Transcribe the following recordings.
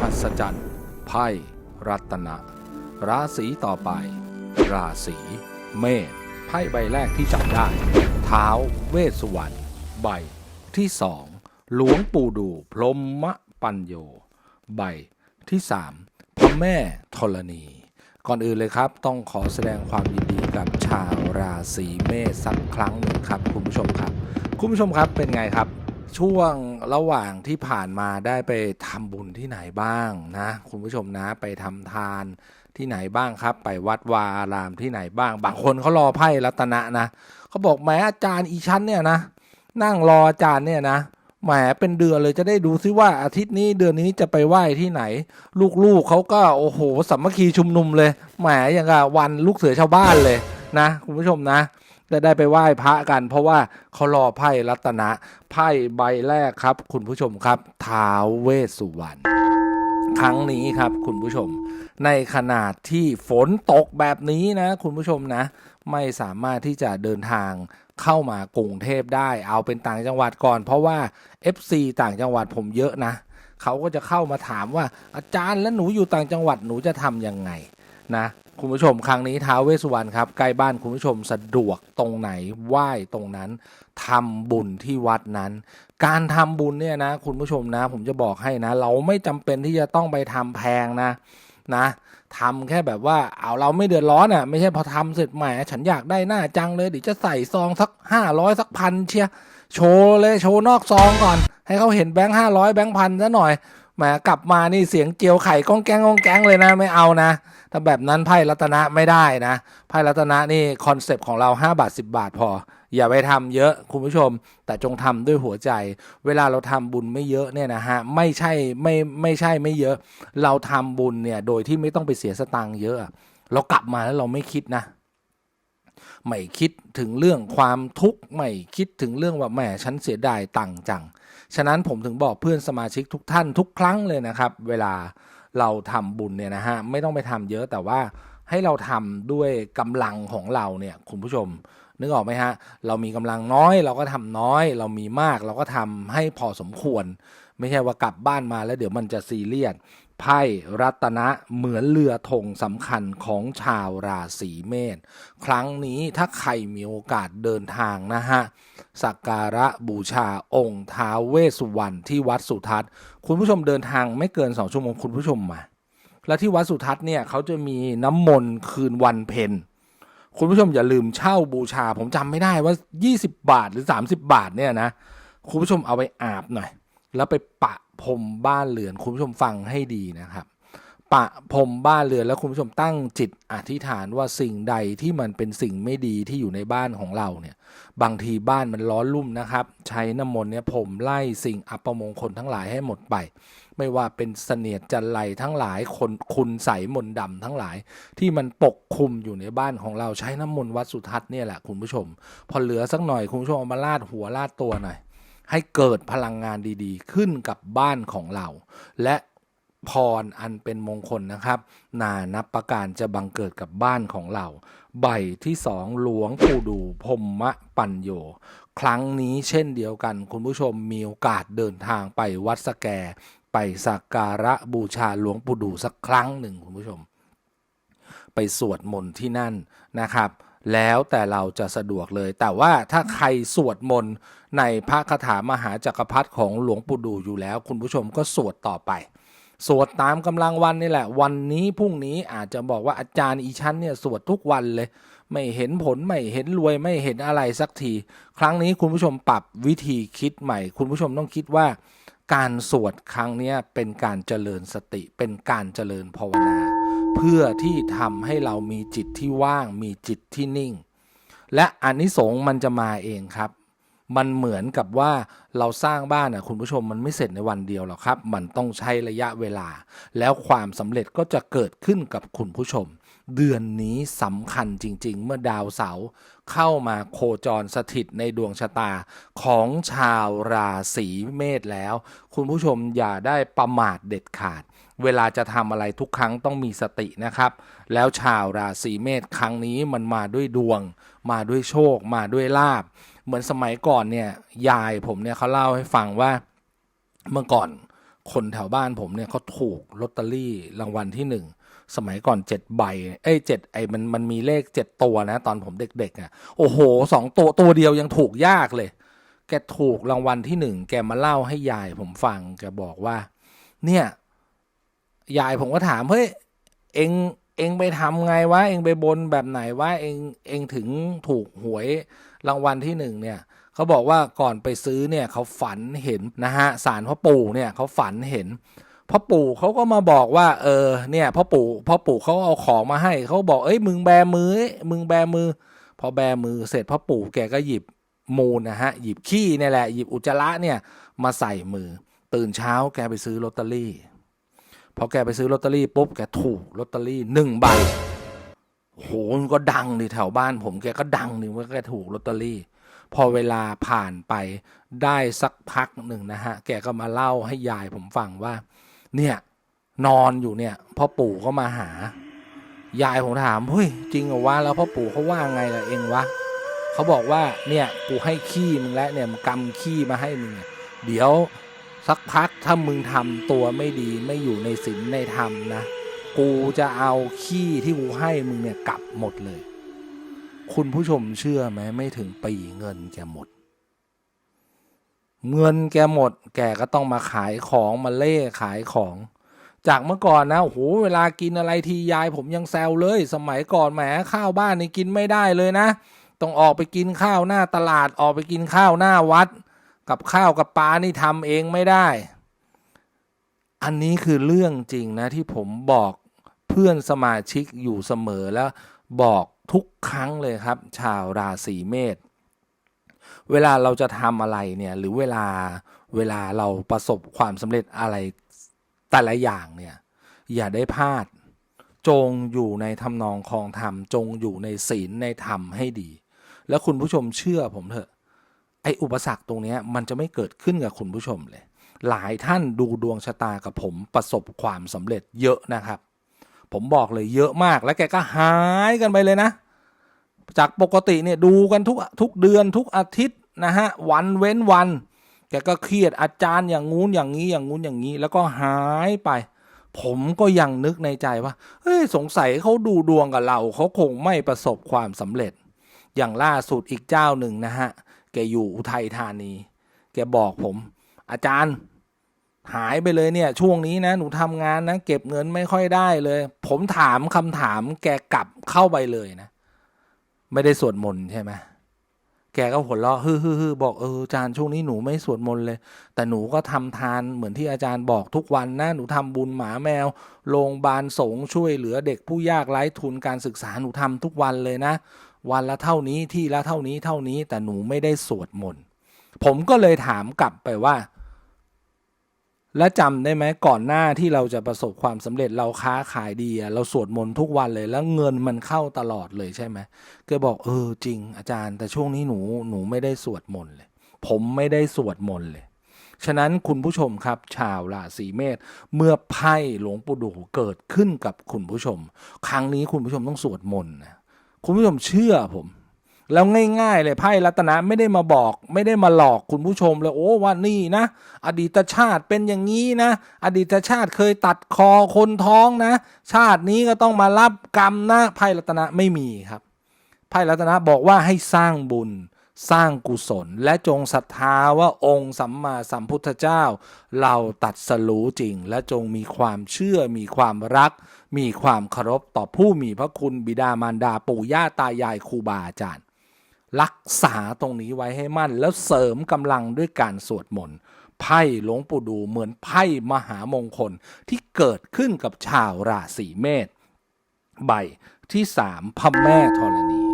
หัศจรรย์ ไพ่รัตนะ ราศีต่อไป ราศีเมษ ไพ่ใบแรกที่จับได้ เท้าเวสสุวรรณ ใบที่สอง หลวงปู่ดูพรหมปัญโย ใบที่สามพระแม่ธรณี ก่อนอื่นเลยครับ ต้องขอแสดงความยินดีกับชาวราศีเมษสักครั้งหนึ่งครับ คุณผู้ชมครับ คุณผู้ชมครับเป็นไงครับ ช่วงระหว่างที่ผ่านมาได้ไปทำบุญที่ไหนบ้างนะ คุณผู้ชมนะไปทำทานที่ไหนบ้างครับ ไปวัดวาอารามที่ไหนบ้าง บางคนเขารอไพ่รัตนะนะเขาบอกแหมอาจารย์อีชั้นเนี่ยนะ นั่งรออาจารย์เนี่ยนะแหมเป็นเดือนเลยจะได้ดูซิว่าอาทิตย์นี้เดือนนี้จะไปไหว้ที่ไหน ลูกๆเขาก็โอ้โหสามัคคีชุมนุมเลยแหมอย่างกับวันลูกเสือชาวบ้านเลยนะ คุณผู้ชมนะ จะได้ไปไหว้พระกัน เพราะว่าเขารอไพ่รัตนะไพ่ใบแรกครับ คุณผู้ชมครับท้าวเวสสุวรรณครั้งนี้ครับคุณผู้ชม ในขนาดที่ฝนตกแบบนี้นะ คุณผู้ชมนะ ไม่สามารถที่จะเดินทางเข้ามากรุงเทพได้เอาเป็นต่างจังหวัดก่อน เพราะว่า FC ต่างจังหวัดผมเยอะนะเขาก็จะเข้ามาถามว่าอาจารย์แล้วหนูอยู่ต่างจังหวัดหนูจะทำยังไง นะคุณผู้ชมครั้งนี้ท้าวเวสสุวรรณครับใกล้บ้านคุณผู้ชมสะดวกตรงไหนไหว้ตรงนั้นทำบุญที่วัดนั้น การทำบุญเนี่ยนะ คุณผู้ชมนะ ผมจะบอกให้นะ เราไม่จำเป็นที่จะต้องไปทำแพงนะนะทำแค่แบบว่าเอาเราไม่เดือดร้อนอะไม่ใช่พอทำเสร็จแหมฉันอยากได้หน้าจังเลยเดี๋ยวจะใส่ซองสักห้าร้อยสักพันเชียโชว์เลยโชว์นอกซองก่อน ให้เขาเห็นแบงค์ห้าร้อยแบงค์พันซะหน่อย แหมกลับมานี่เสียงเจียวไข่ก้องแกงก้องแกงเลยนะไม่เอานะถ้าแบบนั้นไพ่รัตนะไม่ได้นะไพ่รัตนะนี่คอนเซปต์ของเรา 5 บาท 10 บาทพอ อย่าไปทำเยอะคุณผู้ชม แต่จงทำด้วยหัวใจ เวลาเราทำบุญไม่เยอะเนี่ยนะฮะไม่ใช่ไม่ไม่ใช่ไม่เยอะ เราทำบุญเนี่ยโดยที่ไม่ต้องไปเสียสตังค์เยอะ เรากลับมาแล้วเราไม่คิดนะไม่คิดถึงเรื่องความทุกข์ไม่คิดถึงเรื่องว่าแหมฉันเสียดายตังค์จัง ฉะนั้นผมถึงบอกเพื่อนสมาชิกทุกท่านทุกครั้งเลยนะครับ เวลาเราทำบุญเนี่ยนะฮะไม่ต้องไปทำเยอะแต่ว่าให้เราทำด้วยกำลังของเราเนี่ยคุณผู้ชม นึกออกไหมฮะ เรามีกำลังน้อย เราก็ทำน้อย เรามีมากเราก็ทำให้พอสมควร ไม่ใช่ว่ากลับบ้านมาแล้วเดี๋ยวมันจะซีเรียส ไพ่รัตนะเหมือนเรือธงสำคัญของชาวราศีเมษครั้งนี้ถ้าใครมีโอกาสเดินทางนะฮะสักการะบูชาองค์ท้าเวสุวรรณที่วัดสุทัศน์ คุณผู้ชมเดินทางไม่เกินสองชั่วโมงคุณผู้ชมมาแล้วที่วัดสุทัศน์เนี่ยเขาจะมีน้ำมนต์คืนวันเพ็ญคุณผู้ชมอย่าลืมเช่าบูชา ผมจำไม่ได้ว่า 20 บาทหรือ 30 บาทเนี่ยนะคุณผู้ชมเอาไปอาบหน่อย แล้วไปปะ พรมบ้านเรือนคุณผู้ชมฟังให้ดีนะครับปะพรมบ้านเรือนแล้วคุณผู้ชมตั้งจิตอธิษฐานว่าสิ่งใดที่มันเป็นสิ่งไม่ดีที่อยู่ในบ้านของเราเนี่ย บางทีบ้านมันร้อนรุ่มนะครับ ใช้น้ำมนต์เนี่ยผมไล่สิ่งอัปมงคลทั้งหลายให้หมดไป ไม่ว่าเป็นเสนียดจันไรทั้งหลายคนคุณใสมนต์ดำทั้งหลาย ที่มันปกคลุมอยู่ในบ้านของเราใช้น้ำมนต์วัดสุทัศน์เนี่ยแหละคุณผู้ชม พอเหลือสักหน่อยคุณผู้ชมเอามาลาดหัวลาดตัวหน่อย ให้เกิดพลังงานดีๆ ขึ้นกับบ้านของเรา และพรอันเป็นมงคลนะครับ นานับประการจะบังเกิดกับบ้านของเรา ใบที่สองหลวงปู่ดูพรหมปัญโย ครั้งนี้เช่นเดียวกัน คุณผู้ชมมีโอกาสเดินทางไปวัดสแก ไปสักการะบูชาหลวงปู่ดูสักครั้งหนึ่งคุณผู้ชม ไปสวดมนต์ที่นั่นนะครับ แล้วแต่เราจะสะดวกเลย แต่ว่าถ้าใครสวดมนต์ในพระคาถามหาจักรพรรดิของหลวงปู่ดูอยู่แล้ว คุณผู้ชมก็สวดต่อไป สวดตามกำลังวันนี่แหละ วันนี้พรุ่งนี้อาจจะบอกว่าอาจารย์อีชั้นเนี่ยสวดทุกวันเลย ไม่เห็นผลไม่เห็นรวยไม่เห็นอะไรสักที ครั้งนี้คุณผู้ชมปรับวิธีคิดใหม่ คุณผู้ชมต้องคิดว่า การสวดครั้งนี้เป็นการเจริญสติ เป็นการเจริญภาวนา เพื่อที่ทำให้เรามีจิตที่ว่าง มีจิตที่นิ่ง และอานิสงส์มันจะมาเองครับ มันเหมือนกับว่าเราสร้างบ้านนะคุณผู้ชมมันไม่เสร็จในวันเดียวหรอกครับ มันต้องใช้ระยะเวลา แล้วความสำเร็จก็จะเกิดขึ้นกับคุณผู้ชม เดือนนี้สำคัญจริง ๆ เมื่อดาวเสาร์ เข้ามาโคจรสถิตในดวงชะตาของชาวราศีเมษแล้ว คุณผู้ชมอย่าได้ประมาทเด็ดขาด เวลาจะทำอะไรทุกครั้งต้องมีสตินะครับ แล้วชาวราศีเมษครั้งนี้มันมาด้วยดวง มาด้วยโชค มาด้วยลาบ เหมือนสมัยก่อนเนี่ยยายผมเนี่ยเขาเล่าให้ฟังว่าเมื่อก่อน คนแถวบ้านผมเนี่ยเขาถูกลอตเตอรี่รางวัลที่หนึ่งสมัยก่อนเจ็ดใบเอ้ยเจ็ดไอ้มันมันมีเลขเจ็ดตัวนะ ตอนผมเด็กๆอะโอ้โหสองตัวตัวเดียวยังถูกยากเลย แกถูกรางวัลที่หนึ่งแกมาเล่าให้ยายผมฟังแกบอกว่า เนี่ย ยายผมก็ถามเฮ้ยเองเองไปทำไงวะเองไปบนแบบไหนวะเองเองถึงถูกหวยรางวัลที่หนึ่งเนี่ย เขาบอกว่าก่อนไปซื้อเนี่ยเขาฝันเห็นนะฮะสารพ่อปู่เนี่ยเขาฝันเห็นพ่อปู่เขาก็มาบอกว่า เออเนี่ยพ่อปู่พ่อปู่เขาเอาของมาให้เขาบอกเอ้ยมึงแบมือมึงแบมือ พอแบมือเสร็จพ่อปู่แกก็หยิบมูลนะฮะหยิบขี้เนี่ยแหละหยิบอุจจาระเนี่ยมาใส่มือ ตื่นเช้าแกไปซื้อลอตเตอรี่พอแกไปซื้อลอตเตอรี่ปุ๊บแกถูกลอตเตอรี่หนึ่งใบโอ้โหมันก็ดังดิแถวบ้านผมแกก็ดังดิว่าแกถูกลอตเตอรี่ พอเวลาผ่านไปได้สักพักหนึ่งนะฮะ แกก็มาเล่าให้ยายผมฟังว่า เนี่ยนอนอยู่เนี่ยพ่อปู่ก็มาหา ยายผมถามเฮ้ยจริงเหรอวะแล้วพ่อปู่เขาว่าไงล่ะเองวะเขาบอกว่าเนี่ยกูให้ขี้มึงแล้วเนี่ยมึงกำขี้มาให้มึงเนี่ยเดี๋ยวสักพักถ้ามึงทำตัวไม่ดีไม่อยู่ในศีลในธรรมนะ กูจะเอาขี้ที่กูให้มึงเนี่ยกลับหมดเลย คุณผู้ชมเชื่อไหมไม่ถึงปีเงินแกหมด เงินแกหมด แกก็ต้องมาขายของมาเล่ขายของ จากเมื่อก่อนนะโอ้โหเวลากินอะไรทียายผมยังแซวเลย สมัยก่อนแหมข้าวบ้านนี่กินไม่ได้เลยนะ ต้องออกไปกินข้าวหน้าตลาดออกไปกินข้าวหน้าวัด กับข้าวกับปลานี่ทำเองไม่ได้ อันนี้คือเรื่องจริงนะที่ผมบอกเพื่อนสมาชิกอยู่เสมอแล้วบอก ทุกครั้งเลยครับ ชาวราศีเมษเวลาเราจะทำอะไรเนี่ยหรือเวลาเวลาเราประสบความสำเร็จอะไรแต่ละอย่างเนี่ยอย่าได้พลาด จงอยู่ในทำนองคองธรรม จงอยู่ในศีลในธรรมให้ดี แล้วคุณผู้ชมเชื่อผมเถอะ ไออุปสรรคตรงนี้มันจะไม่เกิดขึ้นกับคุณผู้ชมเลย หลายท่านดูดวงชะตากับผมประสบความสำเร็จเยอะนะครับ ผมบอกเลยเยอะมากแล้วแกก็หายกันไปเลยนะ จากปกติเนี่ยดูกันทุกทุกเดือนทุกอาทิตย์นะฮะวันเว้นวัน แกก็เครียดอาจารย์อย่างงู้นอย่างนี้อย่างงู้นอย่างนี้ แล้วก็หายไป ผมก็ยังนึกในใจว่าเฮ้ยสงสัยเขาดูดวงกับเราเขาคงไม่ประสบความสำเร็จ อย่างล่าสุดอีกเจ้าหนึ่งนะฮะแกอยู่อุทัยธานี แกบอกผม อาจารย์ หายไปเลยเนี่ยช่วงนี้นะหนูทำงานนะเก็บเงินไม่ค่อยได้เลย ผมถามคำถามแกกลับเข้าไปเลยนะ ไม่ได้สวดมนต์ใช่ไหมแกก็หัวเราะฮึ่ยๆบอกเอออาจารย์ช่วงนี้หนูไม่สวดมนต์เลย แต่หนูก็ทำทานเหมือนที่อาจารย์บอกทุกวันนะหนูทำบุญหมาแมวโรงพยาบาลสงฆ์ช่วยเหลือเด็กผู้ยากไร้ทุนการศึกษาหนูทำทุกวันเลยนะ วันละเท่านี้ที่ละเท่านี้เท่านี้แต่หนูไม่ได้สวดมนต์ผมก็เลยถามกลับไปว่า และจำได้ไหมก่อนหน้าที่เราจะประสบความสำเร็จเราค้าขายดีเราสวดมนต์ทุกวันเลยแล้วเงินมันเข้าตลอดเลยใช่ไหมแกบอกเออจริงอาจารย์ แต่ช่วงนี้หนูหนูไม่ได้สวดมนต์เลย ผมไม่ได้สวดมนต์เลย ฉะนั้นคุณผู้ชมครับ ชาวราศีเมษเมื่อไพ่หลวงปู่ดูเกิดขึ้นกับคุณผู้ชม ครั้งนี้คุณผู้ชมต้องสวดมนต์นะคุณผู้ชมเชื่อผม แล้วง่ายๆเลยไพ่รัตนะไม่ได้มาบอก ไม่ได้มาหลอกคุณผู้ชมเลยโอ้ว่านี่นะ อดีตชาติเป็นอย่างนี้นะ อดีตชาติเคยตัดคอคนท้องนะ ชาตินี้ก็ต้องมารับกรรมนะไพ่รัตนะไม่มีครับไพ่รัตนะบอกว่าให้สร้างบุญสร้างกุศลและจงศรัทธาว่าองค์สัมมาสัมพุทธเจ้า เราตัดสรู้จริง และจงมีความเชื่อมีความรัก มีความเคารพต่อผู้มีพระคุณบิดามารดาปู่ย่าตายายครูบาอาจารย์ รักษาตรงนี้ไว้ให้มั่น แล้วเสริมกำลังด้วยการสวดมนต์ไพ่หลวงปู่ดูเหมือนไพ่มหามงคลที่เกิดขึ้นกับชาวราศีเมษใบที่สามพระแม่ธรณี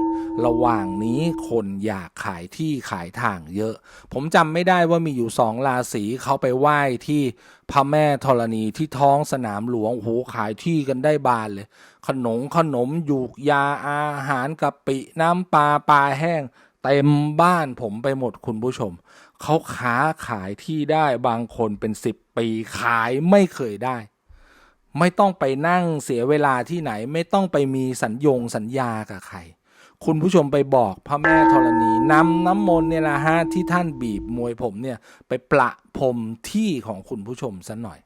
ระหว่างนี้คนอยากขายที่ขายทางเยอะ ผมจำไม่ได้ว่ามีอยู่สองราศีเขาไปไหว้ที่พระแม่ธรณีที่ท้องสนามหลวงโหขายที่กันได้บานเลย ขนมขนมหยูกยาอาหารกะปิน้ำปลาปลาแห้งเต็มบ้านผมไปหมดคุณผู้ชม เขาค้าขายที่ได้บางคนเป็นสิบปีขายไม่เคยได้ ไม่ต้องไปนั่งเสียเวลาที่ไหนไม่ต้องไปมีสัญญงสัญญากับใคร คุณผู้ชมไปบอกพระแม่ธรณีนำน้ำมนต์เนี่ยละฮะที่ท่านบีบมวยผมเนี่ยไปประพรมที่ของคุณผู้ชมซะหน่อย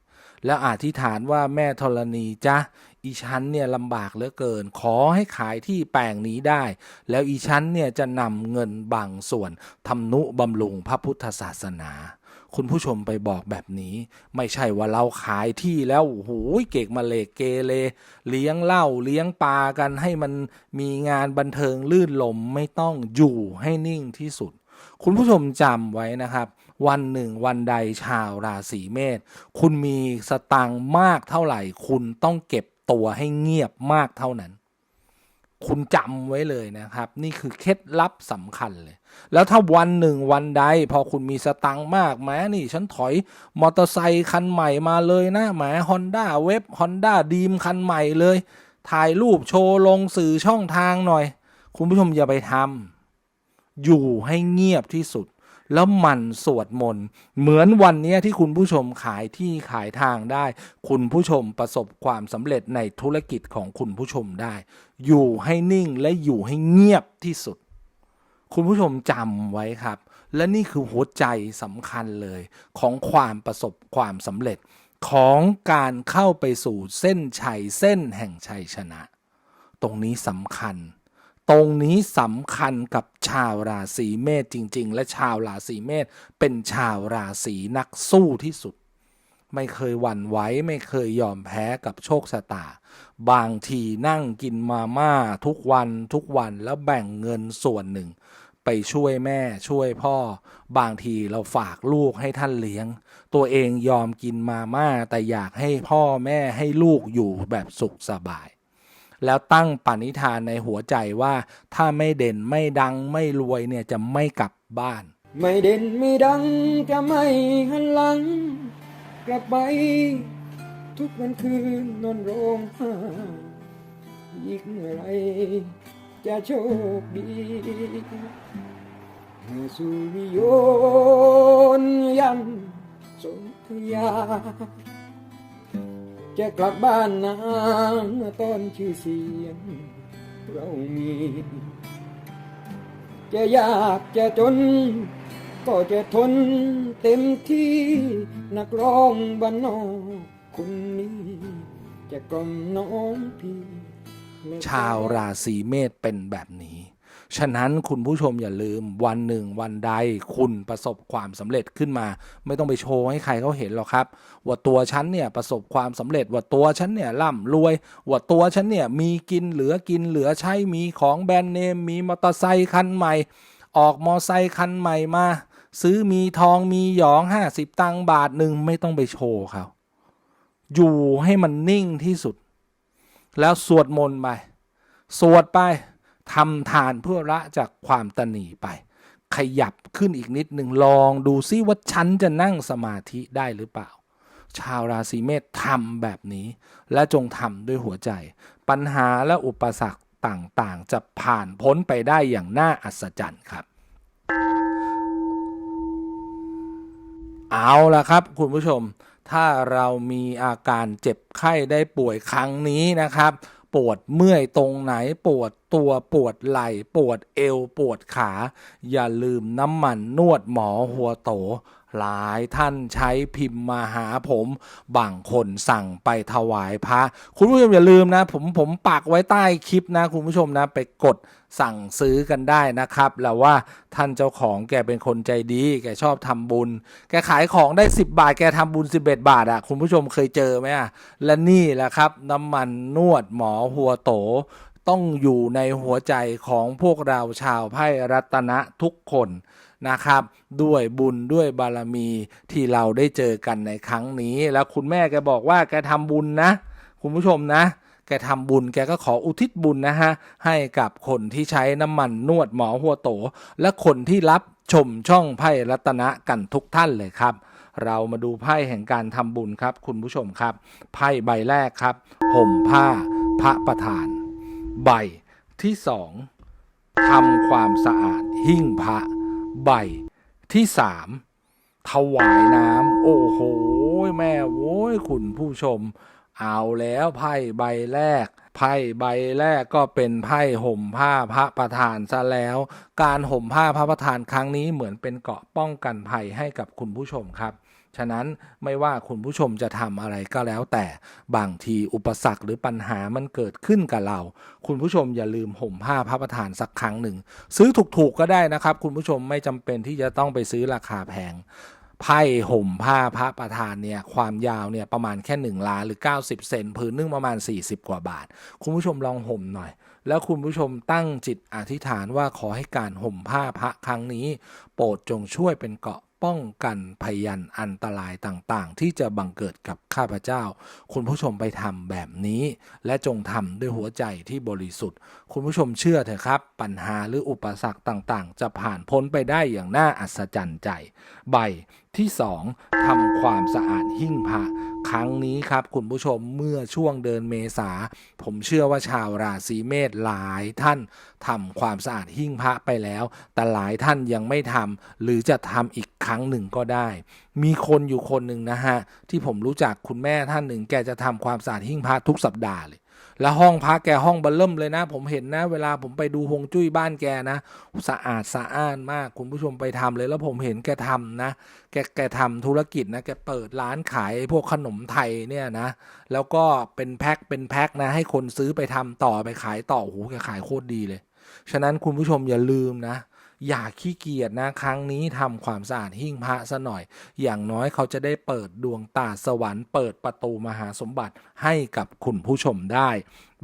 แล้วอธิษฐานว่าแม่ธรณีจ้ะอีฉันเนี่ยลำบากเหลือเกิน ขอให้ขายที่แปลงนี้ได้ แล้วอีฉันเนี่ยจะนำเงินบางส่วนทำนุบำรุงพระพุทธศาสนา คุณผู้ชมไปบอกแบบนี้ ไม่ใช่ว่าเราขายที่แล้วโอ้โหเกกมาเลกเกเรเลี้ยงเหล้าเลี้ยงปลากันให้มันมีงานบันเทิงลื่นลมไม่ต้องอยู่ให้นิ่งที่สุด คุณผู้ชมจำไว้นะครับวันหนึ่งวันใดชาวราศีเมษคุณมีสตังค์มากเท่าไหร่ คุณต้องเก็บตัวให้เงียบมากเท่านั้น คุณจำไว้เลยนะครับ นี่คือเคล็ดลับสำคัญเลย แล้วถ้าวันหนึ่งวันใด พอคุณมีสตังค์มากแม้นี่ ฉันถอยมอเตอร์ไซคันใหม่มาเลยนะแหมฮอนด้าเว็บฮอนด้าดีมคันใหม่เลย ถ่ายรูปโชว์ลงสื่อช่องทางหน่อย คุณผู้ชมอย่าไปทำอยู่ให้เงียบที่สุด แล้วหมันสวดมนต์เหมือนวันนี้ที่คุณผู้ชมขายที่ขายทางได้ คุณผู้ชมประสบความสำเร็จในธุรกิจของคุณผู้ชมได้ อยู่ให้นิ่งและอยู่ให้เงียบที่สุด คุณผู้ชมจำไว้ครับ และนี่คือหัวใจสำคัญเลยของความประสบความสำเร็จของการเข้าไปสู่เส้นชัยเส้นแห่งชัยชนะ ตรงนี้สำคัญ ตรงนี้สำคัญกับชาวราศีเมษจริง ๆ และชาวราศีเมษเป็นชาวราศีนักสู้ที่สุด ไม่เคยหวั่นไหวไม่เคยยอมแพ้กับโชคชะตา บางทีนั่งกินมาม่าทุกวันทุกวันแล้วแบ่งเงินส่วนหนึ่ง ไปช่วยแม่ช่วยพ่อ บางทีเราฝากลูกให้ท่านเลี้ยง ตัวเองยอมกินมาม่าแต่อยากให้พ่อแม่ให้ลูกอยู่แบบสุขสบาย แล้วตั้งปณิธานในหัวใจว่า ถ้าไม่เด่นไม่ดังไม่รวยเนี่ยจะไม่กลับบ้าน ไม่เด่นไม่ดังจะไม่หันหลัง กลับไป ทุกวันคืนนอนร้องไห้อีกเมื่อไรจะโชคดีเมื่อสุริยนยังสนธยา จะกลับบ้านนาเมื่อตอนชื่อเสียงเรามี จะยากจะจน ก็จะทนเต็มที่นักร้องบ้านนอกคนนี้ จะกล่อมน้องพี่ ชาวราศีเมษเป็นแบบนี้ ฉะนั้นคุณผู้ชมอย่าลืมวันหนึ่งวันใดคุณประสบความสำเร็จขึ้นมา ไม่ต้องไปโชว์ให้ใครเขาเห็นหรอกครับ ว่าตัวฉันเนี่ยประสบความสำเร็จว่าตัวฉันเนี่ยร่ำรวย ว่าตัวฉันเนี่ยมีกินเหลือกินเหลือใช้มีของแบรนด์เนมมีมอเตอร์ไซค์คันใหม่ ออกมอไซค์คันใหม่มา ซื้อมีทองมีหยองห้าสิบตังค์บาทหนึ่งไม่ต้องไปโชว์เขาอยู่ให้มันนิ่งที่สุด แล้วสวดมนต์ไป สวดไป ทำทานเพื่อละจากความตนีไป ขยับขึ้นอีกนิดหนึ่งลองดูซิว่าฉันจะนั่งสมาธิได้หรือเปล่า ชาวราศีเมษทำแบบนี้ และจงทำด้วยหัวใจ ปัญหาและอุปสรรคต่างๆ จะผ่านพ้นไปได้อย่างน่าอัศจรรย์ครับ เอาละครับคุณผู้ชม ถ้าเรามีอาการเจ็บไข้ได้ป่วยครั้งนี้นะครับ ปวดเมื่อยตรงไหนปวดตัวปวดไหล่ปวดเอวปวดขา อย่าลืมน้ำมันนวดหมอหัวโต หลายท่านใช้พิมพ์มาหาผม บางคนสั่งไปถวายพระ คุณผู้ชมอย่าลืมนะ ผมผมปักไว้ใต้คลิปนะ คุณผู้ชมนะ ไปกดสั่งซื้อกันได้นะครับ แล้วว่าท่านเจ้าของแกเป็นคนใจดี แกชอบทำบุญ แกขายของได้ 10 บาท แกทำบุญ 11 บาทอะ่ะ คุณผู้ชมเคยเจอไหมอะ่ะ และนี่แหละครับ น้ำมันนวดหมอหัวโต ต้องอยู่ในหัวใจของพวกเราชาวไพ่รัตนะทุกคนนะครับ ด้วยบุญด้วยบารมีที่เราได้เจอกันในครั้งนี้ แล้วคุณแม่แกบอกว่าแกทำบุญนะ คุณผู้ชมนะ แกทำบุญแกก็ขออุทิศบุญนะฮะ ให้กับคนที่ใช้น้ำมันนวดหมอหัวโต และคนที่รับชมช่องไพ่รัตนะกันทุกท่านเลยครับ เรามาดูไพ่แห่งการทำบุญครับ คุณผู้ชมครับ ไพ่ใบแรกครับห่มผ้าพระประธาน ใบที่สองทำความสะอาดหิ้งพระใบที่สามถวายน้ำโอ้โห แม่โว้ยคุณผู้ชม เอาแล้วไพ่ใบแรก ไพ่ใบแรกก็เป็นไพ่ห่มผ้าพระประธานซะแล้ว การห่มผ้าพระประธานครั้งนี้เหมือนเป็นเกราะป้องกันภัยให้กับคุณผู้ชมครับ ฉะนั้นไม่ว่าคุณผู้ชมจะทำอะไรก็แล้ว แต่บางทีอุปสรรคหรือปัญหามันเกิดขึ้นกับเรา คุณผู้ชมอย่าลืมห่มผ้าพระประธานสักครั้งหนึ่ง ซื้อถูกๆก็ได้นะครับ คุณผู้ชมไม่จำเป็นที่จะต้องไปซื้อราคาแพงไพ่ห่มผ้าพระประธานเนี่ยความยาวเนี่ยประมาณแค่1ล้านหรือ 90 เซนผืนนึ่งประมาณ 40 กว่าบาท คุณผู้ชมลองห่มหน่อย แล้วคุณผู้ชมตั้งจิตอธิษฐานว่าขอให้การห่มผ้าพระครั้งนี้ โปรดจงช่วยเป็นเกาะ ป้องกันพยันอันตรายต่างๆ ที่จะบังเกิดกับข้าพเจ้า คุณผู้ชมไปทำแบบนี้ และจงทำด้วยหัวใจที่บริสุทธิ์ คุณผู้ชมเชื่อเถอะครับ ปัญหาหรืออุปสรรคต่างๆ จะผ่านพ้นไปได้อย่างน่าอัศจรรย์ใจ ใบที่สองทำความสะอาดหิ้งพระครั้งนี้ครับ คุณผู้ชมเมื่อช่วงเดือนเมษา ผมเชื่อว่าชาวราศีเมษหลายท่านทำความสะอาดหิ้งพระไปแล้ว แต่หลายท่านยังไม่ทำหรือจะทำอีก ครั้งหนึ่งก็ได้ มีคนอยู่คนหนึ่งนะฮะ ที่ผมรู้จักคุณแม่ท่านหนึ่ง แกจะทำความสะอาดหิ้งพระทุกสัปดาห์เลย แล้วห้องพักแกห้องเบัลเริ่มเลยนะ ผมเห็นนะ เวลาผมไปดูฮงจุ้ยบ้านแกนะสะอาดสะอ้านมาก คุณผู้ชมไปทำเลย แล้วผมเห็นแกทำนะ แกแกทำธุรกิจนะ แกเปิดร้านขายพวกขนมไทยเนี่ยนะ แล้วก็เป็นแพ็คเป็นแพ็คนะ ให้คนซื้อไปทำต่อไปขายต่อโอ้โหแกขายโคตรดีเลย ฉะนั้นคุณผู้ชมอย่าลืมนะ อย่าขี้เกียจนะครั้งนี้ทำความสะอาดหิ้งพระซะหน่อย อย่างน้อยเขาจะได้เปิดดวงตาสวรรค์เปิดประตูมหาสมบัติให้กับคุณผู้ชมได้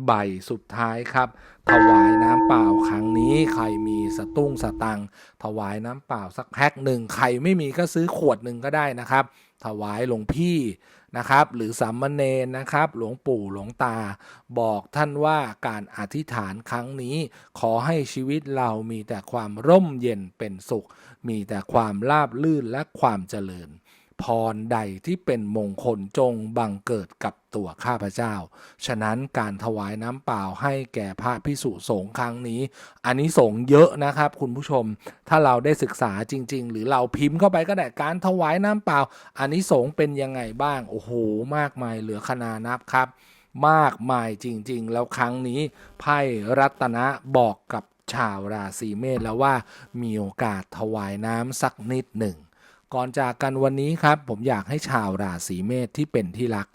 ใบสุดท้ายครับ ถวายน้ำเปล่าครั้งนี้ใครมีสตุ้งสตัง ถวายน้ำเปล่าสักแพ็คหนึ่งใครไม่มีก็ซื้อขวดหนึ่งก็ได้นะครับ ถวายหลวงพี่ นะครับ หรือสามเณรนะครับ หลวงปู่หลวงตา บอกท่านว่าการอธิษฐานครั้งนี้ ขอให้ชีวิตเรามีแต่ความร่มเย็นเป็นสุข มีแต่ความราบลื่นและความเจริญ พรใดที่เป็นมงคลจงบังเกิดกับตัวข้าพเจ้า ฉะนั้นการถวายน้ำเปล่าให้แก่พระพิสุสงฆ์ครั้งนี้ อันนี้สงส์เยอะนะครับ คุณผู้ชม ถ้าเราได้ศึกษาจริง ๆ หรือเราพิมพ์เข้าไปก็ได้การถวายน้ำเปล่า อันนี้สงส์เป็นยังไงบ้าง โอ้โห มากมายเหลือขนานับครับ มากมายจริง ๆ แล้วครั้งนี้ไพ่รัตนะบอกกับชาวราศีเมษแล้วว่ามีโอกาสถวายน้ำสักนิดหนึ่ง ก่อนจากกันวันนี้ครับ ผมอยากให้ชาวราศีเมษที่เป็นที่รัก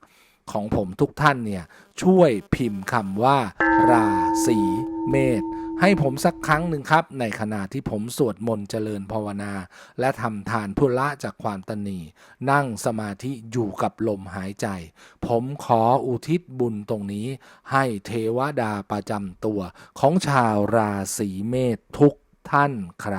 ของผมทุกท่านเนี่ยช่วยพิมพ์คำว่า ราศีเมษให้ผมสักครั้งหนึ่งครับ ในขณะที่ผมสวดมนต์เจริญภาวนา และทำทานพื่อละจากความตนีนั่งสมาธิอยู่กับลมหายใจ ผมขออุทิศบุญตรงนี้ ให้เทวดาประจำตัวของชาวราศีเมษทุกท่านครับ